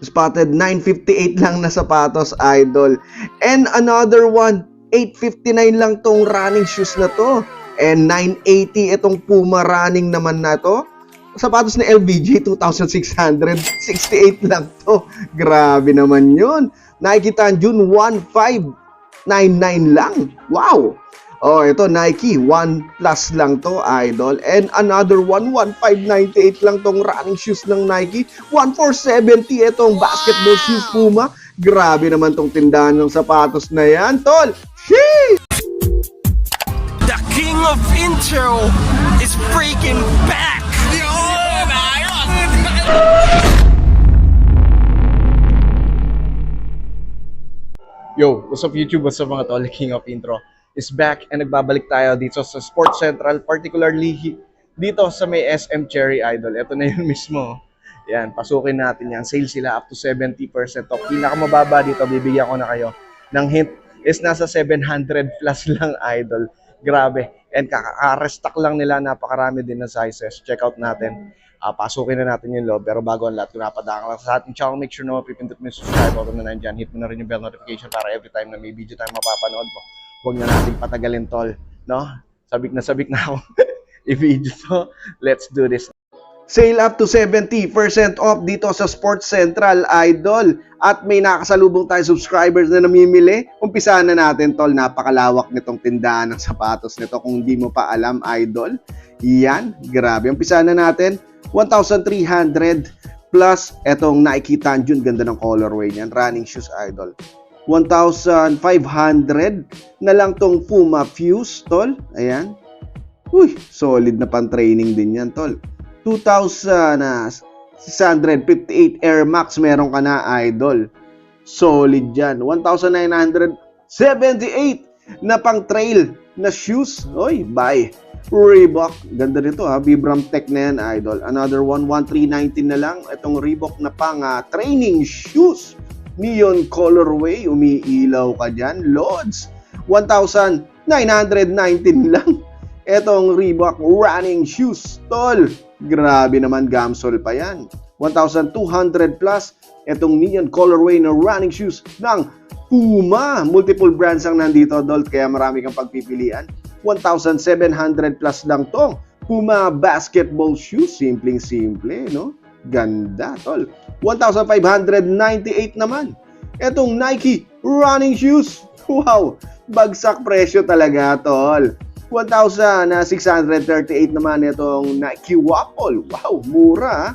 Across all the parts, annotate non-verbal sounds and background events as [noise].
Spotted 958 lang na sapatos, idol. And another one, 859 lang tong running shoes na to. And 980 itong Puma running naman na to. Sapatos na LBJ, 2,668 lang to. Grabe naman yun. Nakikita June 1599 lang. Wow! Oh, ito Nike, 1 plus lang to, idol. And another one, 1598 lang tong running shoes ng Nike. 1470 itong basketball shoes Puma. Grabe naman tong tindahan ng sapatos na yan, tol. Sheesh! The king of intro is freaking back! Yo, what's up YouTube? What's up mga tol? King of Intro is back and nagbabalik tayo dito sa Sports Central, particularly dito sa may SM Cherry Idol. Ito na yun [laughs] mismo. Yan, pasukin natin yan. Sale sila up to 70% off. Pinakamababa dito, bibigyan ko na kayo ng hint is nasa 700 plus [laughs] lang idol. Grabe. And kaka-restock lang nila, napakarami din ng sizes. Check out natin. Ah, pasukin na natin yung loob. Pero bago ang lahat, kung napadaan lang sa ating channel, make sure na mapipindot mo yung subscribe button na nandyan. Hit mo na rin yung bell notification para every time na may video tayo mapapanood mo. Huwag na natin patagalin, tol. No? Sabik na sabik na ako. [laughs] I-video to. Let's do this. Sale up to 70% off dito sa Sports Central Idol. At may nakasalubong tayo subscribers na namimili. Umpisa na natin tol, napakalawak nitong tindahan ng sapatos nito kung hindi mo pa alam Idol. Yan, grabe. Umpisa na natin, 1,300 plus etong Nike Tanjun, ganda ng colorway niyan, running shoes Idol. 1,500 na lang tong Puma Fuse, tol. Ayan. Uy, solid na pan training din yan, tol. 2,658 Air Max meron ka na, idol. Solid yan. 1,978 na pang trail na shoes. Oy, bye. Reebok. Ganda nito ha. Vibram Tech na yan, idol. Another one, 1,319 na lang. Itong Reebok na pang ah, training shoes. Neon colorway. Umiilaw ka dyan. Loads. 1,919 [laughs] lang. Etong Reebok running shoes, tol. Grabe naman, Gamsol pa yan. 1,200 plus. Etong neon colorway na running shoes ng Puma. Multiple brands ang nandito, Dol, kaya marami kang pagpipilian. 1,700 plus lang tong Puma basketball shoes. Simpleng-simple, no? Ganda, Tol. 1,598 naman. Etong Nike running shoes. Wow! Bagsak presyo talaga, Tol. 1,638 naman itong Nike Waffle. Wow, mura. ah.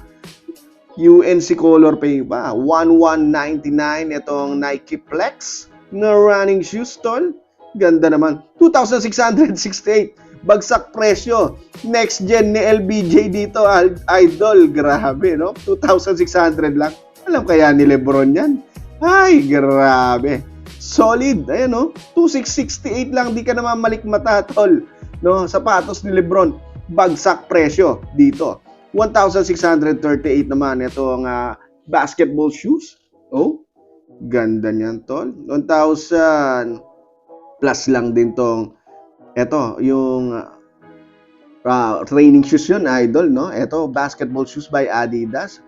UNC color pa pa. 1,199 itong Nike Flex na running shoes, tol. Ganda naman. 2,668. Bagsak presyo. Next gen ni LBJ dito, idol. Grabe, no? 2,600 lang. Alam kaya ni Lebron yan? Ay, grabe. Solid. Ayan, no? 2,668 lang. Di ka naman malikmata, tol. No? Sapatos ni Lebron. Bagsak presyo dito. 1,638 naman itong ah, basketball shoes. Oh, ganda niyan, tol. 1,000 plus lang din tong eto, yung ah, training shoes yun, idol, no? Eto, basketball shoes by Adidas.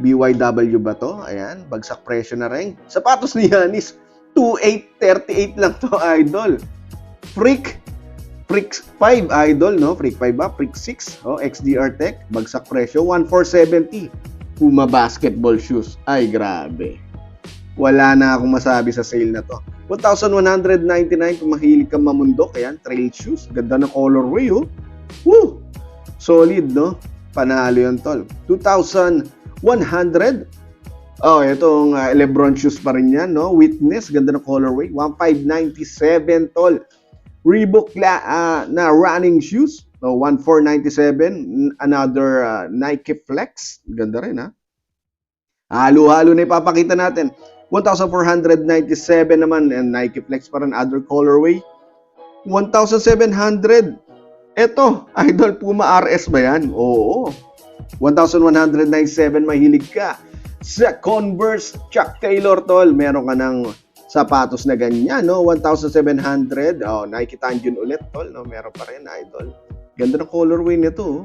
BYW ba to? Ayan, bagsak presyo na rin. Sapatos ni Yanis, 2,838 lang to, idol. Freak Freak 5 idol, no? Freak 5 ba? Freak 6, oh, XDR Tech, bagsak presyo, 1,470. Puma basketball shoes. Ay, grabe. Wala na akong masabi sa sale na to. 1,199 kung mahilig kang mamundok. Ayan, trail shoes. Ganda ng colorway, oh. Woo! Solid, no? Panalo yun, tol. 2,100. Oh, itong uh, Lebron shoes pa rin yan, no? Witness, ganda ng colorway. 1,597, tol. Reebok la, ah, na running shoes. No, 1497. Another ah, Nike Flex. Ganda rin ha. Halo-halo na ipapakita natin. 1,497 naman and Nike Flex pa rin other colorway. 1,700. Eto, [laughs] Idol Puma RS ba yan? Oo. 1,197 mahilig ka. Sa Converse Chuck Taylor tol, meron ka ng sapatos na ganyan, no? 1,700. Oh, Nike Tanjun ulit, tol, no? Meron pa rin, idol. Ganda ng colorway nito, oh.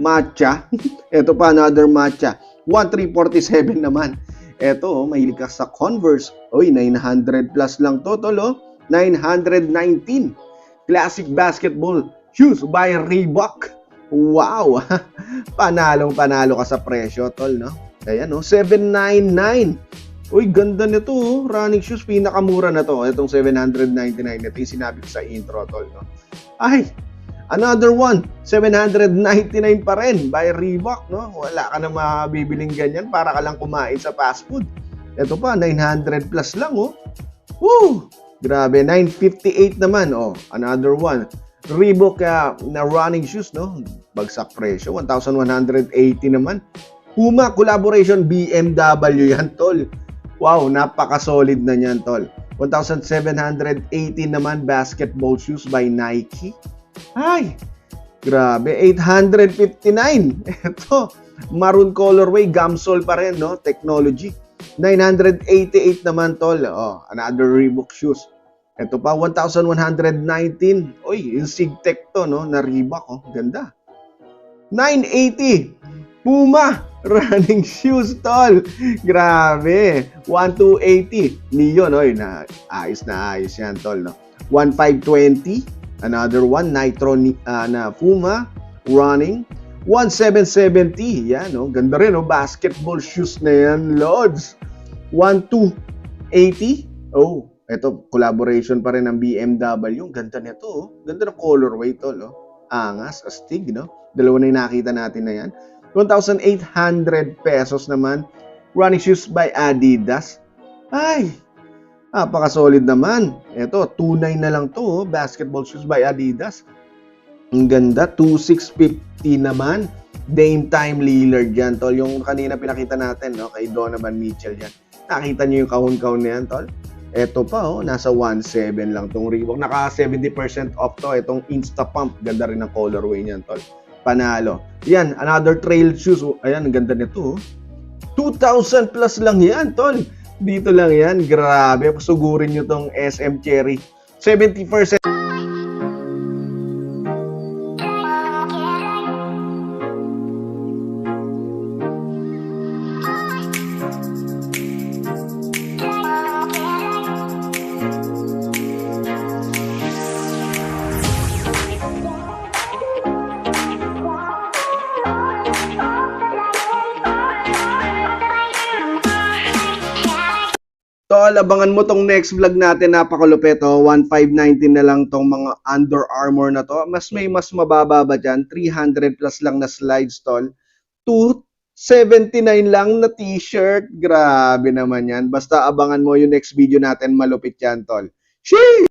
Matcha. [laughs] Ito pa, another matcha. 1,347 naman. Eto, oh, mahilig ka sa Converse. Oy, 900 plus lang to, tol, oh. 919. Classic basketball shoes by Reebok. Wow! [laughs] Panalong panalo ka sa presyo, tol, no? Ayan, no? 799. Uy, ganda nito, oh. Running shoes, pinakamura na to. Itong 799. Ito yung sinabi ko sa intro, tol, no? Ay, another one. 799 pa rin by Reebok, no? Wala ka na mabibiling ganyan para ka lang kumain sa fast food. Ito pa, 900 plus lang, oh. Woo! Grabe, 958 naman, oh. Another one. Reebok ah, na running shoes, no? Bagsak presyo, 1,180 naman. Puma collaboration BMW yan, tol. Wow, napaka-solid na niyan, tol. 1,780 naman basketball shoes by Nike. Ay, grabe. 859. Ito, [laughs] maroon colorway, gamsol pa rin, no? Technology. 988 naman, tol. Oh, another Reebok shoes. Ito pa, 1,119. Uy, yung Sigtech to, no? Na Reebok, oh. Ganda. 980. Puma [laughs] running shoes, tol. Grabe. 1,280. Neon, oy, na ayos na ayos yan, tol, no? 1,520. Another one, Nitro ni- ah, na Puma running. 1,770. Yan, no? Ganda rin, no? Basketball shoes na yan, Lods. 1,280. Oh, ito, collaboration pa rin ng BMW. Ang ganda nito, oh. Ganda ng colorway, tol, oh. Angas, astig, no? Dalawa na yung nakita natin na yan. 1,800 pesos naman. Running shoes by Adidas. Ay, napaka-solid naman. Ito, 2.9 na lang to. oh. Basketball shoes by Adidas. Ang ganda, 2,650 naman. Dame Time Lillard yan, tol. Yung kanina pinakita natin, no, kay Donovan Mitchell yan. Nakita niyo yung kahon-kahon na yan, tol? Ito pa, oh, nasa 1.7 lang tong Reebok. Naka 70% off to. Itong Insta Pump, ganda rin ang colorway niyan, tol. Panalo. Yan, another trail shoes. Oh, ayan, ang ganda nito. oh. 2,000 plus lang yan, tol. Dito lang yan. Grabe. Sugurin nyo tong SM Cherry. 70% Abangan mo tong next vlog natin, napakalupit oh. 1519 na lang tong mga Under Armour na to. Mas may mas mababa ba dyan? 300 plus lang na slides, tol. 279 lang na t-shirt. Grabe naman yan. Basta abangan mo yung next video natin, malupit yan, tol. Sheesh!